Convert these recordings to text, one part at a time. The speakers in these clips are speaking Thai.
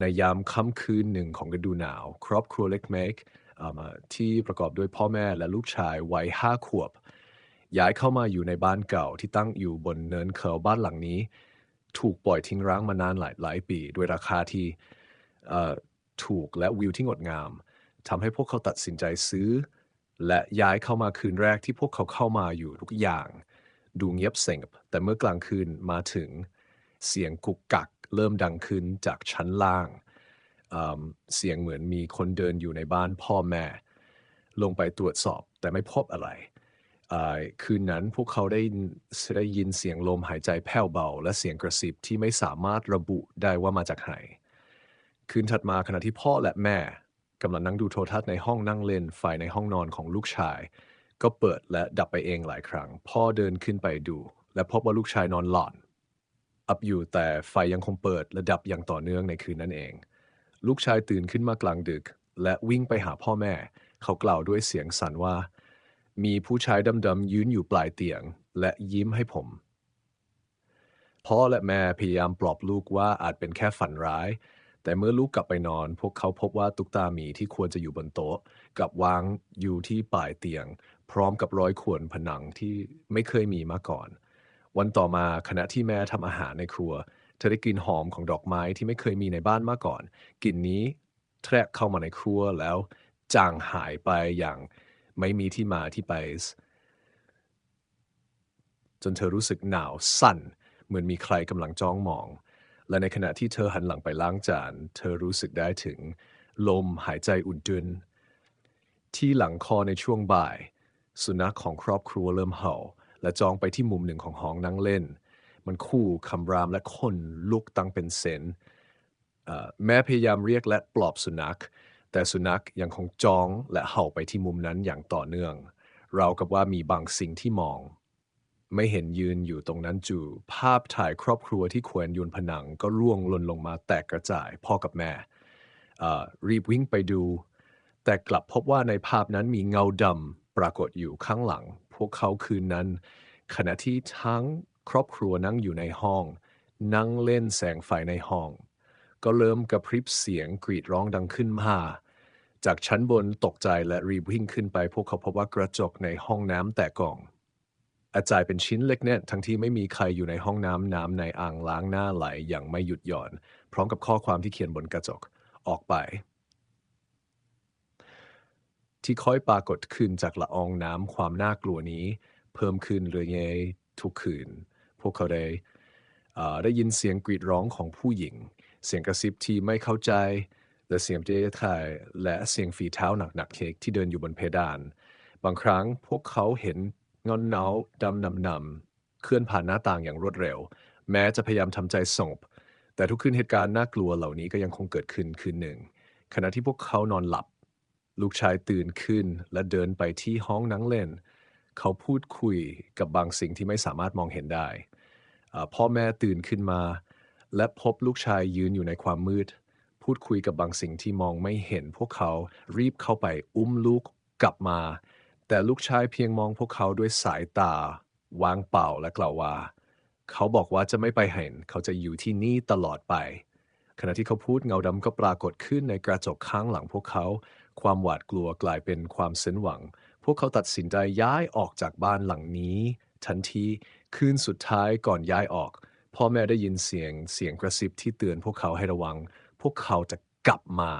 ในยามค่ำคืนหนึ่งของฤดูหนาว ครอบครัวเล็กเมกที่ประกอบด้วยพ่อแม่และลูกชายวัยห้าขวบ ย้ายเข้ามาอยู่ในบ้านเก่าที่ตั้งอยู่บนเนินเขาบ้านหลังนี้ ถูกปล่อยทิ้งร้างมานานหลายหลายปีด้วยราคาที่ถูกและวิวที่งดงามทำให้พวกเขาตัดสินใจซื้อ และย้ายเข้ามาคืนแรกที่พวกเขาเข้ามาอยู่ทุกอย่าง ดูเงียบเสงบแต่เมื่อกลางคืนมาถึงเสียงกุกกัก เริ่มดังขึ้นจากชั้นล่าง เสียงเหมือนมีคนเดินอยู่ในบ้านพ่อแม่ ลงไปตรวจสอบแต่ไม่พบอะไร คืนนั้นพวกเขาได้ได้ยินเสียงลมหายใจแผ่วเบา และเสียงกระซิบที่ไม่สามารถระบุได้ว่ามาจากไหน คืนถัดมาขณะที่พ่อและแม่กำลังนั่งดูโทรทัศน์ในห้องนั่งเล่นไฟในห้องนอนของลูกชาย ก็เปิดและดับไปเองหลายครั้ง พ่อเดินขึ้นไปดู และพบว่าลูกชายนอนหลอน อับอยู่แต่ไฟยังคงเปิดและดับอย่างต่อเนื่องในคืนนั้นเอง ลูกชายตื่นขึ้นมากลางดึก และวิ่งไปหาพ่อแม่ เขากล่าวด้วยเสียงสั่นว่า มีผู้ชายดำๆยืนอยู่ปลายเตียง และยิ้มให้ผม พ่อและแม่พยายามปลอบลูกว่าอาจเป็นแค่ฝันร้าย แต่เมื่อลูกกลับไปนอน พวกเขาพบว่าตุ๊กตาหมีที่ควรจะอยู่บนโต๊ะกับวางอยู่ที่ปลายเตียง พร้อมกับรอยข่วนผนังที่ไม่เคยมีมาก่อน วันต่อมาขณะที่แม่ทำอาหารในครัว เธอได้กลิ่นหอมของดอกไม้ที่ไม่เคยมีในบ้านมาก่อนกลิ่นนี้แทรกเข้ามาในครัวแล้วจางหายไปอย่างไม่มีที่มาที่ไป จนเธอรู้สึกหนาวสั่น เหมือนมีใครกำลังจ้องมอง และในขณะที่เธอหันหลังไปล้างจาน เธอรู้สึกได้ถึง ลมหายใจอุ่นดุนที่หลังคอในช่วงบ่าย สุนัขของครอบครัวเริ่มเห่า และจองไปที่มุมหนึ่งของห้องนั่งเล่น มันคู่คำรามและคนลุกตั้งเป็นเซนแม้พยายามเรียกและปลอบสุนัข แต่สุนัขยังคงจองและเห่าไปที่มุมนั้นอย่างต่อเนื่อง เรากับว่ามีบางสิ่งที่มอง ไม่เห็นยืนอยู่ตรงนั้นจู่ภาพถ่ายครอบครัวที่แขวนยนผนังก็ร่วงหล่นลงมาแตกกระจายพ่อกับแม่รีบวิ่งไปดู แต่กลับพบว่าในภาพนั้นมีเงาดำปรากฏอยู่ข้างหลัง พวกเขาคืนนั้น ขณะที่ทั้งครอบครัวนั่งอยู่ในห้อง นั่งเล่นแสงไฟในห้อง ก็เริ่มกระพริบเสียงกรีดร้องดังขึ้นมา จากชั้นบนตกใจและรีบวิ่งขึ้นไป พวกเขาพบว่ากระจกในห้องน้ำแตกกล่องอาจายเป็นชิ้นเล็กเน่ทั้งที่ไม่มีใครอยู่ในห้องน้ำน้ำในอ่างล้างหน้าไหลอย่างไม่หยุดหย่อน พร้อมกับข้อความที่เขียนบนกระจกออกไป ที่ค่อยปรากฏขึ้นจากละอองน้ำความน่ากลัวนี้ เพิ่มขึ้นเรื่อยๆทุกคืน พวกเขาได้ได้ยินเสียงกรีดร้องของผู้หญิง เสียงกระซิบที่ไม่เข้าใจ และเสียงเจ๊ทายและเสียงฝีเท้าหนักๆเค้กที่เดินอยู่บนเพดาน บางครั้งพวกเขาเห็นเงาเนาดำนำนำเคลื่อนผ่านหน้าต่างอย่างรวดเร็ว แม้จะพยายามทำใจสงบแต่ทุกคืนเหตุการณ์น่ากลัวเหล่านี้ก็ยังคงเกิดขึ้นคืนหนึ่ง ขณะที่พวกเขานอนหลับ ลูกชายตื่นขึ้นและเดินไปที่ห้องนั่งเล่น เขาพูดคุยกับบางสิ่งที่ไม่สามารถมองเห็นได้ พ่อแม่ตื่นขึ้นมา และพบลูกชายยืนอยู่ในความมืด พูดคุยกับบางสิ่งที่มองไม่เห็น พวกเขารีบเข้าไปอุ้มลูกกลับมา แต่ลูกชายเพียงมองพวกเขาด้วยสายตา วางเปล่าและกล่าวว่า เขาบอกว่าจะไม่ไปเห็น เขาจะอยู่ที่นี่ตลอดไป ขณะที่เขาพูดเงาดำก็ปรากฏขึ้นในกระจกข้างหลังพวกเขา ความหวาดกลัวกลายเป็นความสิ้นหวัง พวกเขาตัดสินใจย้ายออกจากบ้านหลังนี้ ทันทีคืนสุดท้ายก่อนย้ายออก พ่อแม่ได้ยินเสียงเสียงกระซิบที่เตือนพวกเขาให้ระวัง พวกเขาจะกลับมา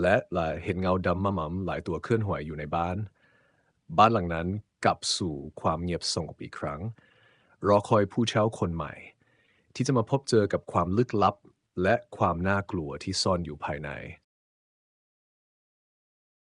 และเห็นเงาดำมะม่ำหลายตัวเคลื่อนไหวอยู่ในบ้าน บ้านหลังนั้นกลับสู่ความเงียบสงบอีกครั้ง รอคอยผู้เช่าคนใหม่ ที่จะมาพบเจอกับความลึกลับ และความน่ากลัวที่ซ่อนอยู่ภายใน